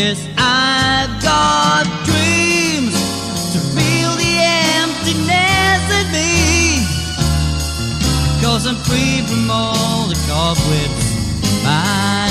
Yes, I've got dreams to fill the emptiness in me. Cause I'm free from all the cobwebs. My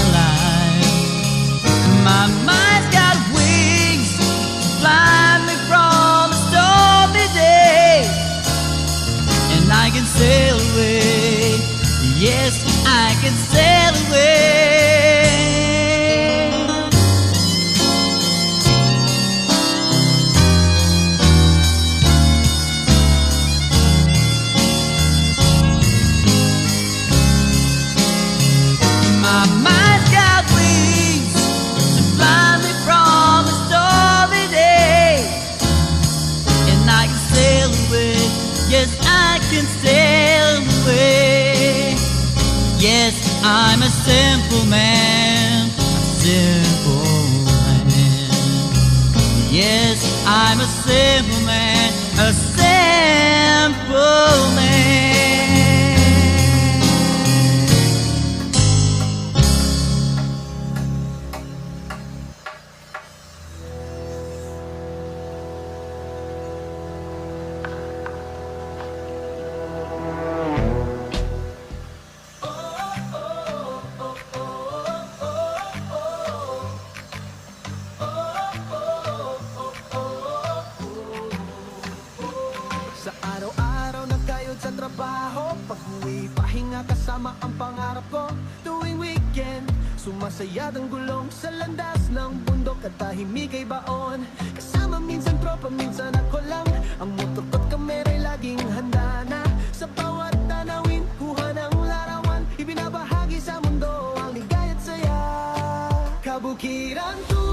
বুকিরান্তু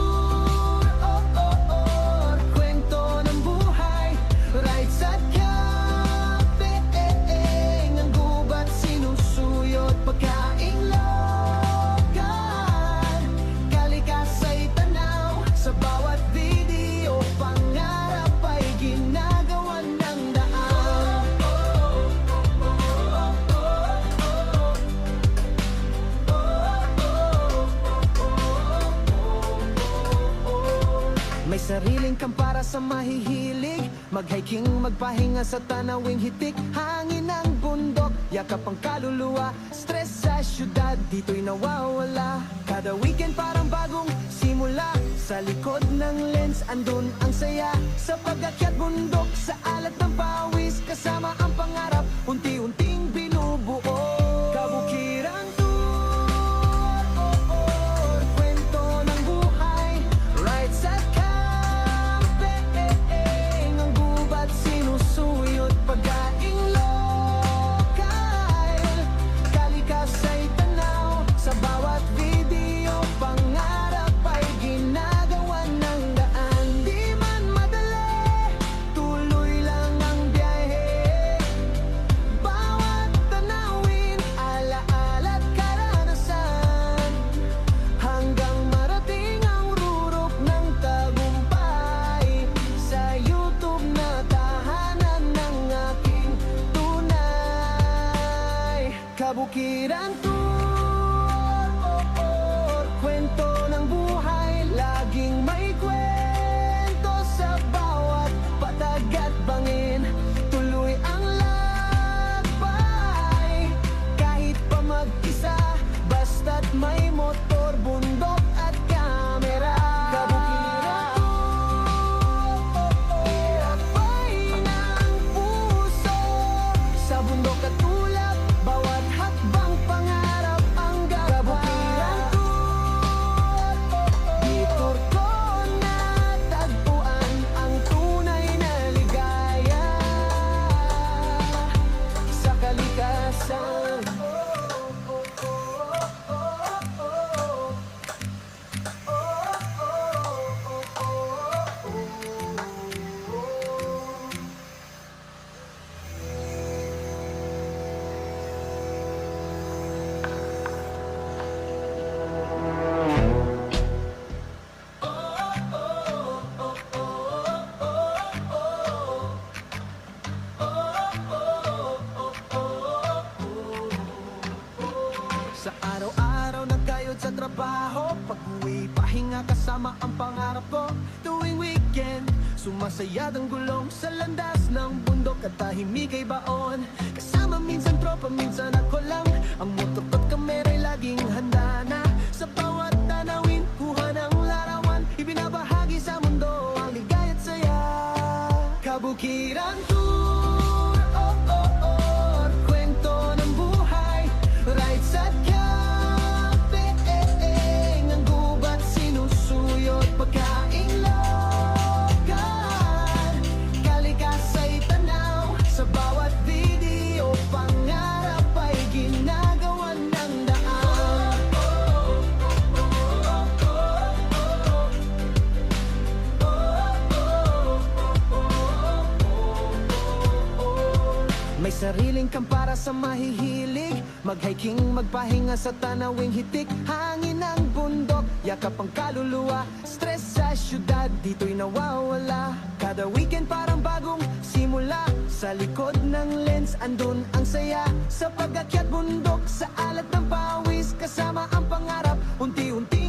Sariling kang para sa mahihilig. Maghiking, magpahinga sa tanawing hitik. Hangin ang bundok, yakap ang kaluluwa. Stress sa syudad, dito'y nawawala. Kada weekend parang bagong simula. Sa likod ng lens, andun ang saya. Sa pagakyat bundok, sa alat ng pawis. Kasama ang pangarap, unti-unting binubuo. 하던 굴 sa mahihilig. Maghiking, magpahinga sa tanawing hitik. Hangin ang bundok, yakap ang kaluluwa. Stress sa syudad, dito'y nawawala. Kada weekend parang bagong simula. Sa likod ng lens, andun ang saya. Sa pagakyat bundok, sa alat ng pawis Kasama ang pangarap, unti-unti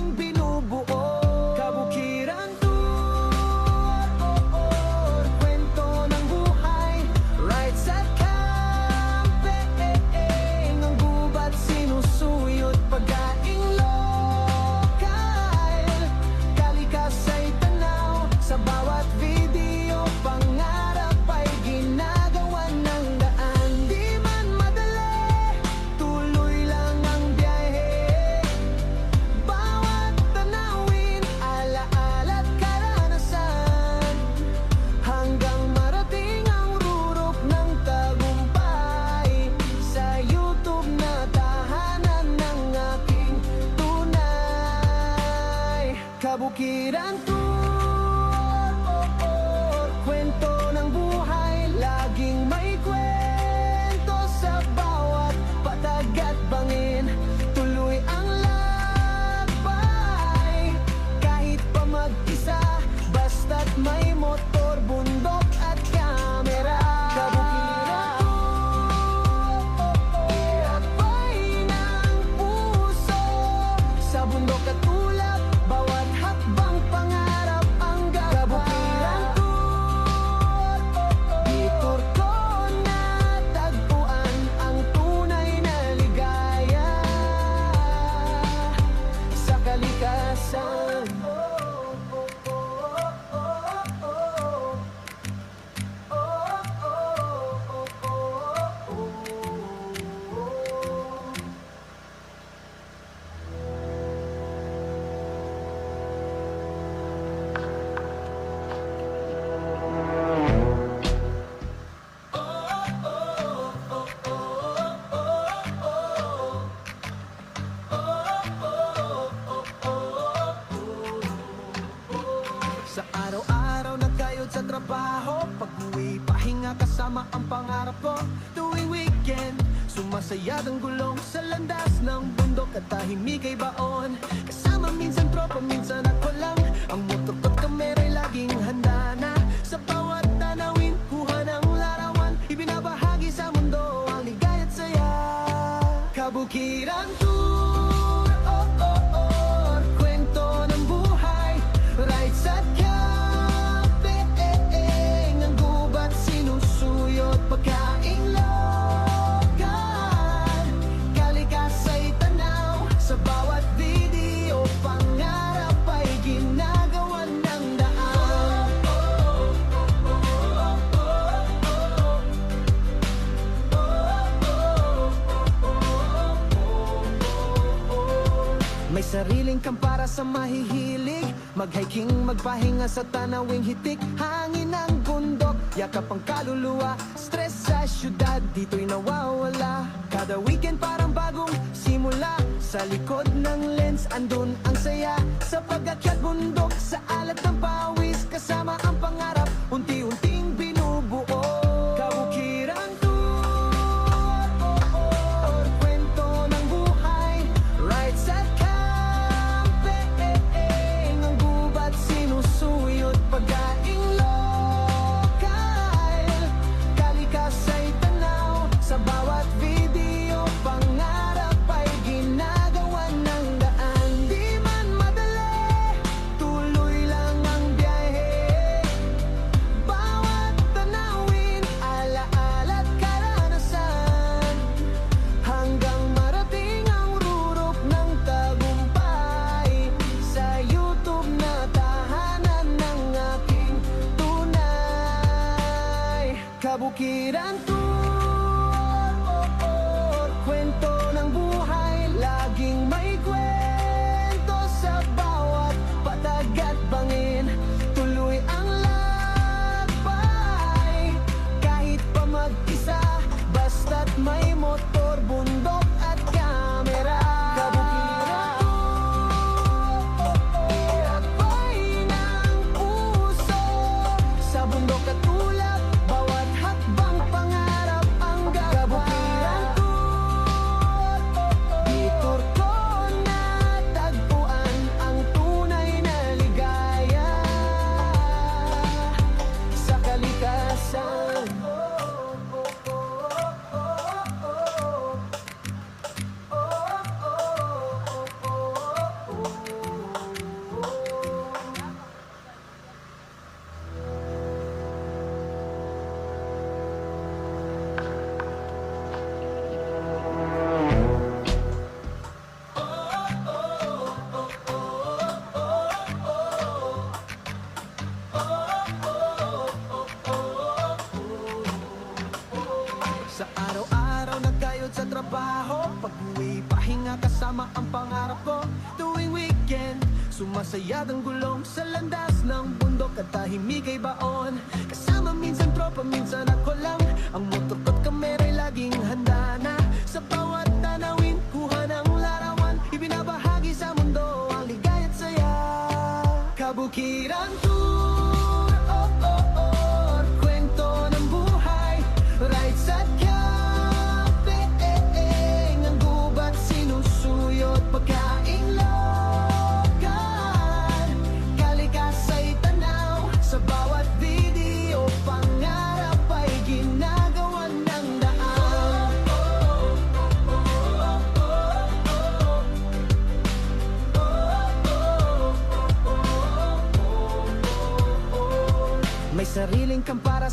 Yagang gulong sa landas ng bundok At tahimik ay baka Pahinga sa tanawing hitik, hangin ang bundok Yakap ang kaluluwa, stress sa syudad Dito'y nawawala. Kada weekend parang bagong simula Sa likod ng lens, andun ang saya. Sa pagakyat bundok, sa alat ng pawis Kasama ang pangarap. sayadang gulong Sa landas ng bundok at tahimik ay baon. Kasama minsan tropa, minsan ako lang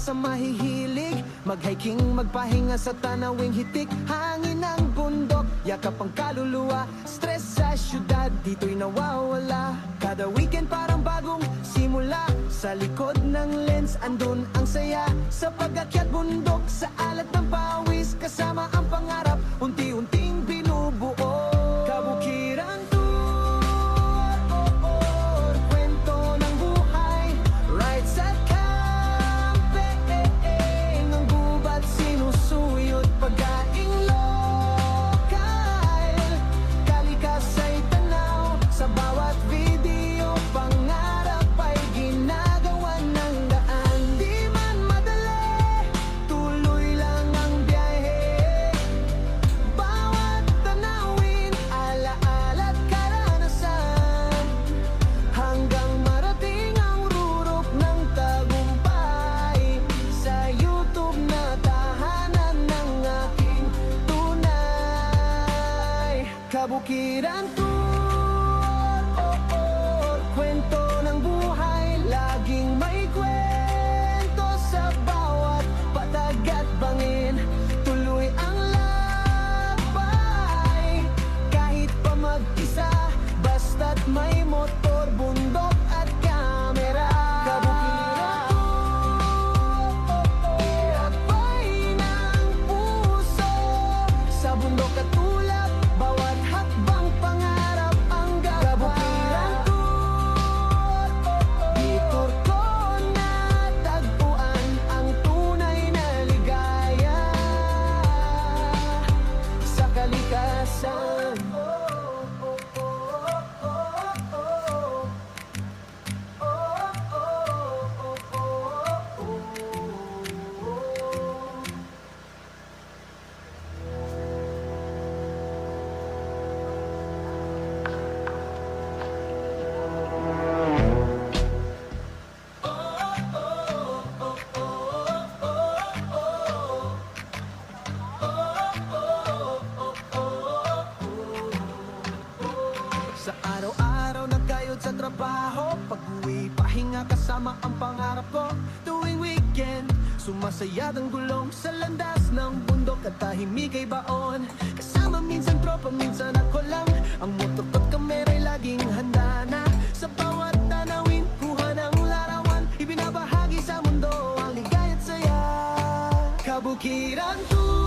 sa mahihilig. Mag-hiking, magpahinga sa tanawing hitik. Hangin ang bundok, yakap ang kaluluwa. Stress sa syudad, dito'y nawawala. Kada weekend parang bagong simula. Sa likod ng lens, andun ang saya. Sa pagakyat bundok, sa alat ng pawis Kasama lo que tú Kasama ang pangarap ko tuwing weekend. Sumasayad ang gulong sa landas ng bundok At tahimik ay baon. Kasama minsan tropa, minsan ako lang. Ang motor ko't kamera'y laging handa na. Sa bawat tanawin, kuha ng larawan. Ibinabahagi sa mundo ang ligay at saya. Kabukiran tuloy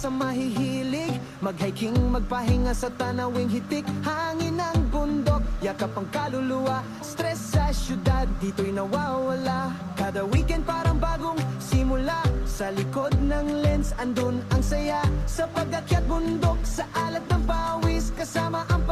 sa mahihilig. Mag-hiking, magpahinga sa tanawing hitik. Hangin ng bundok, yakap ang kaluluwa. Stress sa syudad, dito'y nawawala. Kada weekend parang bagong simula. Sa likod ng lens, andun ang saya. Sa pag-akyat bundok, sa alat ng pawis Kasama ang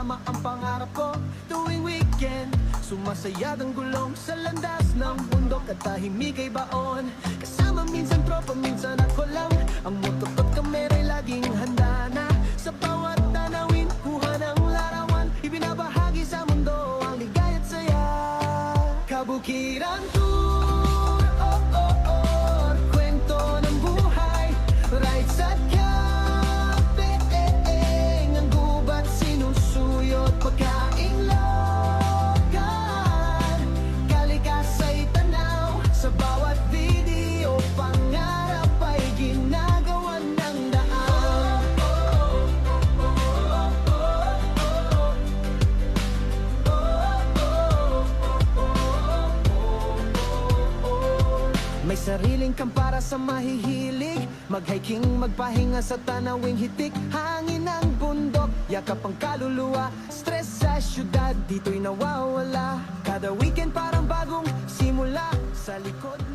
kasama ang pangarap ko Tuwing weekend, sumasayag ang gulong Sa landas ng bundok at tahimik ay baon. Kasama minsan tropa, minsan ako lang. Ang motor at kamera'y laging handa na. Sa bawat tanawin, kuha ng larawan. Ibinabahagi sa mundo ang ligay at saya. Kabukiran tour, mahihilig. Mag-hiking, magpahinga sa tanawing hitik. Hangin ng bundok, yakap ang kaluluwa. Stress sa syudad, dito'y nawawala. Kada weekend parang bagong simula Sa likod